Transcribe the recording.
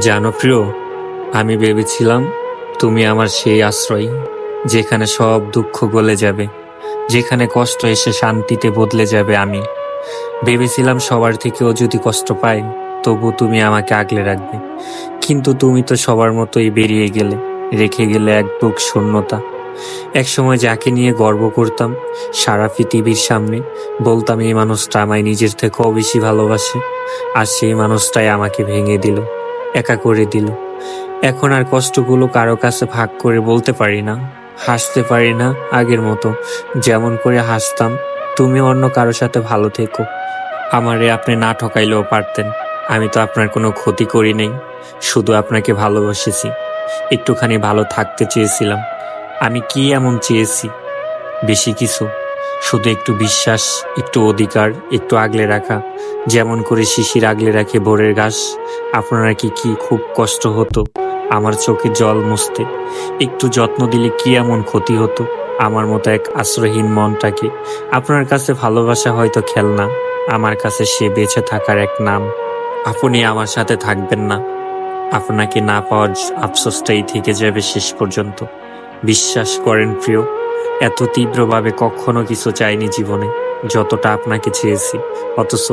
জানো প্রিয়, আমি ভেবেছিলাম তুমি আমার সেই আশ্রয়, যেখানে সব দুঃখ গলে যাবে, যেখানে কষ্ট এসে শান্তিতে বদলে যাবে আমি। ভেবেছিলাম সবার থেকেও যদি কষ্ট পাই, তবু তুমি আমাকে আগলে রাখবে। কিন্তু তুমি তো সবার মতোই বেরিয়ে গেলে, রেখে গেলে এক বুক শূন্যতা। একসময় যাকে নিয়ে গর্ব করতাম সারা পৃথিবীর সামনে, বলতাম, এই মানুষটা আমায় নিজের থেকেও বেশি ভালোবাসে, আর সেই মানুষটাই আমাকে ভেঙে দিল। একা করে দিল। এখন আর কষ্টগুলো কারও কাছে ভাগ করে বলতে পারি না, হাসতে পারি না আগের মতো। যেমন করে হাসতাম, তুমি অন্য কারোর সাথে ভালো থেকো। আমারে আপনি না ঠকাইলেও পারতেন, আমি তো আপনার কোনো ক্ষতি করি নেই, শুধু আপনাকে ভালোবাসেছি। একটুখানি ভালো থাকতে চেয়েছিলাম, আমি কি এমন চেয়েছি? বেশি কিছু শুধু একটু বিশ্বাস, একটু অধিকার, একটু আগলে রাখা। যেমন করে শিশির আগলে রাখে ভোরের ঘাস। আপনারা কি কি খুব কষ্ট হতো? আমার চোখে জল মুছতে। একটু যত্ন দিলে কি এমন ক্ষতি হতো? আমার মতো এক আশ্রয়হীন মনটাকে। আপনার কাছে ভালোবাসা হয়তো খেলনা। আমার কাছে সে বেঁচে থাকার এক নাম। আপনি আমার সাথে থাকবেন না। আপনাকে না পাওয়ার আফসোসটাই থেকে যাবে শেষ পর্যন্ত। বিশ্বাস করেন প্রিয় এত তীব্রভাবে কখনো কিছু চাইনি জীবনে যতটা আপনাকে চেয়েছি। অথচ